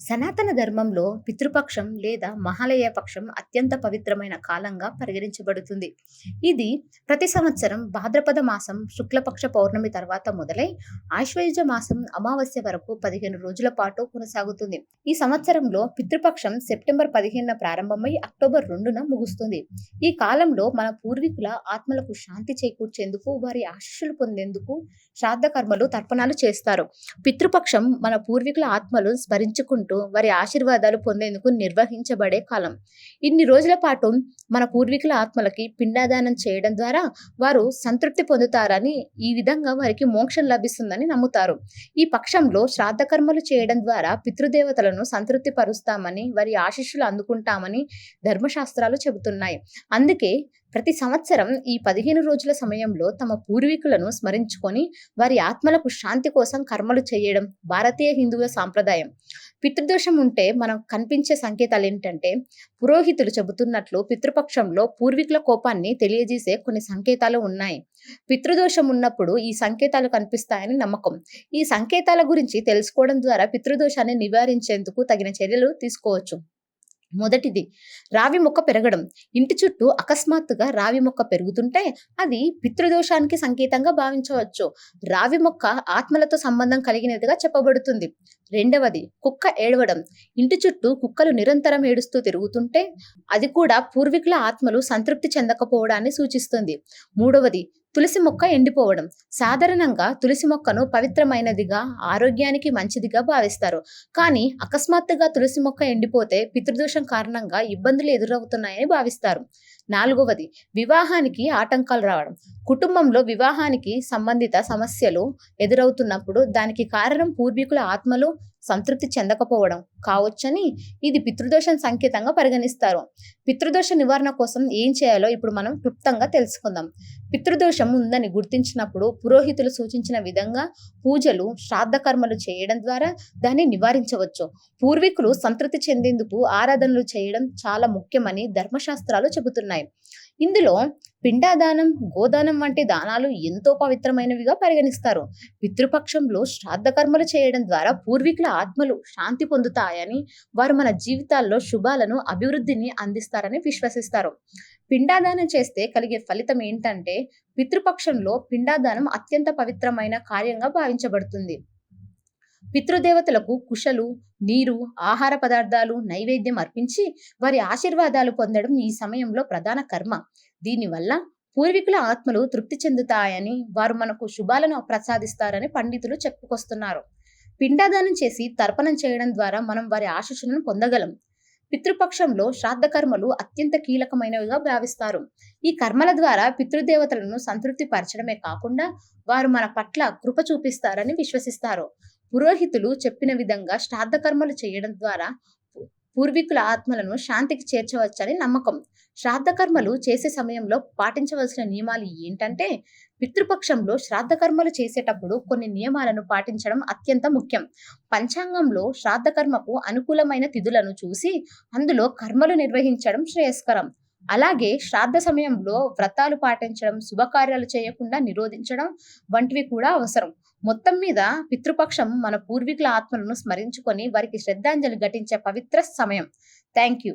సనాతన ధర్మంలో పితృపక్షం లేదా మహాలయ పక్షం అత్యంత పవిత్రమైన కాలంగా పరిగణించబడుతుంది. ఇది ప్రతి సంవత్సరం భాద్రపద మాసం శుక్లపక్ష పౌర్ణమి తర్వాత మొదలై ఆశ్వయుజ మాసం అమావాస్య వరకు పదిహేను రోజుల పాటు కొనసాగుతుంది. ఈ సంవత్సరంలో పితృపక్షం సెప్టెంబర్ పదిహేనున ప్రారంభమై అక్టోబర్ రెండున ముగుస్తుంది. ఈ కాలంలో మన పూర్వీకుల ఆత్మలకు శాంతి చేకూర్చేందుకు వారి ఆశీస్సులు పొందేందుకు శ్రాద్ధ కర్మలు తర్పణాలు చేస్తారు. పితృపక్షం మన పూర్వీకుల ఆత్మలు స్మరించుకుంటూ వారి ఆశీర్వాదాలు పొందేందుకు నిర్వహించబడే కాలం. ఇన్ని రోజుల పాటు మన పూర్వీకుల ఆత్మలకి పిండాదానం చేయడం ద్వారా వారు సంతృప్తి పొందుతారని ఈ విధంగా వారికి మోక్షం లభిస్తుందని నమ్ముతారు. ఈ పక్షంలో శ్రాద్ధ కర్మలు చేయడం ద్వారా పితృదేవతలను సంతృప్తి పరుస్తామని వారి ఆశీస్సులు అందుకుంటామని ధర్మశాస్త్రాలు చెబుతున్నాయి. అందుకే ప్రతి సంవత్సరం ఈ పదిహేను రోజుల సమయంలో తమ పూర్వీకులను స్మరించుకొని వారి ఆత్మలకు శాంతి కోసం కర్మలు చేయడం భారతీయ హిందువుల సాంప్రదాయం. పితృదోషం ఉంటే మనం కనిపించే సంకేతాలు ఏంటంటే పురోహితులు చెబుతున్నట్లు పితృపక్షంలో పూర్వీకుల కోపాన్ని తెలియజేసే కొన్ని సంకేతాలు ఉన్నాయి. పితృదోషం ఉన్నప్పుడు ఈ సంకేతాలు కనిపిస్తాయని నమ్మకం. ఈ సంకేతాల గురించి తెలుసుకోవడం ద్వారా పితృదోషాన్ని నివారించేందుకు తగిన చర్యలు తీసుకోవచ్చు. మొదటిది రావి మొక్క పెరగడం. ఇంటి చుట్టూ అకస్మాత్తుగా రావి మొక్క పెరుగుతుంటే అది పితృదోషానికి సంకేతంగా భావించవచ్చు. రావి మొక్క ఆత్మలతో సంబంధం కలిగినదిగా చెప్పబడుతుంది. రెండవది కుక్క ఏడవడం. ఇంటి చుట్టూ కుక్కలు నిరంతరం ఏడుస్తూ తిరుగుతుంటే అది కూడా పూర్వీకుల ఆత్మలు సంతృప్తి చెందకపోవడాన్ని సూచిస్తుంది. మూడవది తులసి మొక్క ఎండిపోవడం. సాధారణంగా తులసి మొక్కను పవిత్రమైనదిగా ఆరోగ్యానికి మంచిదిగా భావిస్తారు. కానీ అకస్మాత్తుగా తులసి మొక్క ఎండిపోతే పితృదోషం కారణంగా ఇబ్బందులు ఎదురవుతున్నాయని భావిస్తారు. నాలుగవది వివాహానికి ఆటంకాలు రావడం. కుటుంబంలో వివాహానికి సంబంధిత సమస్యలు ఎదురవుతున్నప్పుడు దానికి కారణం పూర్వీకుల ఆత్మలు సంతృప్తి చెందకపోవడం కావచ్చని ఇది పితృదోషం సంకేతంగా పరిగణిస్తారు. పితృదోష నివారణ కోసం ఏం చేయాలో ఇప్పుడు మనం క్లుప్తంగా తెలుసుకుందాం. పితృదోషం ఉందని గుర్తించినప్పుడు పురోహితులు సూచించిన విధంగా పూజలు శ్రాద్ధ కర్మలు చేయడం ద్వారా దాన్ని నివారించవచ్చు. పూర్వీకులు సంతృప్తి చెందేందుకు ఆరాధనలు చేయడం చాలా ముఖ్యమని ధర్మశాస్త్రాలు చెబుతున్నాయి. ఇందులో పిండాదానం గోదానం వంటి దానాలు ఎంతో పవిత్రమైనవిగా పరిగణిస్తారు. పితృపక్షంలో శ్రాద్ధ కర్మలు చేయడం ద్వారా పూర్వీకుల ఆత్మలు శాంతి పొందుతాయని వారు మన జీవితాల్లో శుభాలను అభివృద్ధిని అందిస్తారని విశ్వసిస్తారు. పిండాదానం చేస్తే కలిగే ఫలితం ఏంటంటే పితృపక్షంలో పిండాదానం అత్యంత పవిత్రమైన కార్యంగా భావించబడుతుంది. పితృదేవతలకు కుశలు నీరు ఆహార పదార్థాలు నైవేద్యం అర్పించి వారి ఆశీర్వాదాలు పొందడం ఈ సమయంలో ప్రధాన కర్మ. దీనివల్ల పూర్వీకుల ఆత్మలు తృప్తి చెందుతాయని వారు మనకు శుభాలను ప్రసాదిస్తారని పండితులు చెప్పుకొస్తున్నారు. పిండాదానం చేసి తర్పణం చేయడం ద్వారా మనం వారి ఆశీస్సులను పొందగలం. పితృపక్షంలో శ్రాద్ధ కర్మలు అత్యంత కీలకమైనవిగా భావిస్తారు. ఈ కర్మల ద్వారా పితృదేవతలను సంతృప్తి పరచడమే కాకుండా వారు మన పట్ల కృప చూపిస్తారని విశ్వసిస్తారు. పురోహితులు చెప్పిన విధంగా శ్రాద్ధ కర్మలు చేయడం ద్వారా పూర్వీకుల ఆత్మలను శాంతికి చేర్చవచ్చని నమ్మకం. శ్రాద్ధ కర్మలు చేసే సమయంలో పాటించవలసిన నియమాలు ఏంటంటే పితృపక్షంలో శ్రాద్ధ కర్మలు చేసేటప్పుడు కొన్ని నియమాలను పాటించడం అత్యంత ముఖ్యం. పంచాంగంలో శ్రాద్ధ కర్మకు అనుకూలమైన తిథులను చూసి అందులో కర్మలు నిర్వహించడం శ్రేయస్కరం. అలాగే శ్రాద్ధ సమయంలో వ్రతాలు పాటించడం శుభకార్యాలు చేయకుండా నిరోధించడం వంటివి కూడా అవసరం. మొత్తం మీద పితృపక్షం మన పూర్వీకుల ఆత్మలను స్మరించుకొని వారికి శ్రద్ధాంజలి ఘటించే పవిత్ర సమయం. Thank you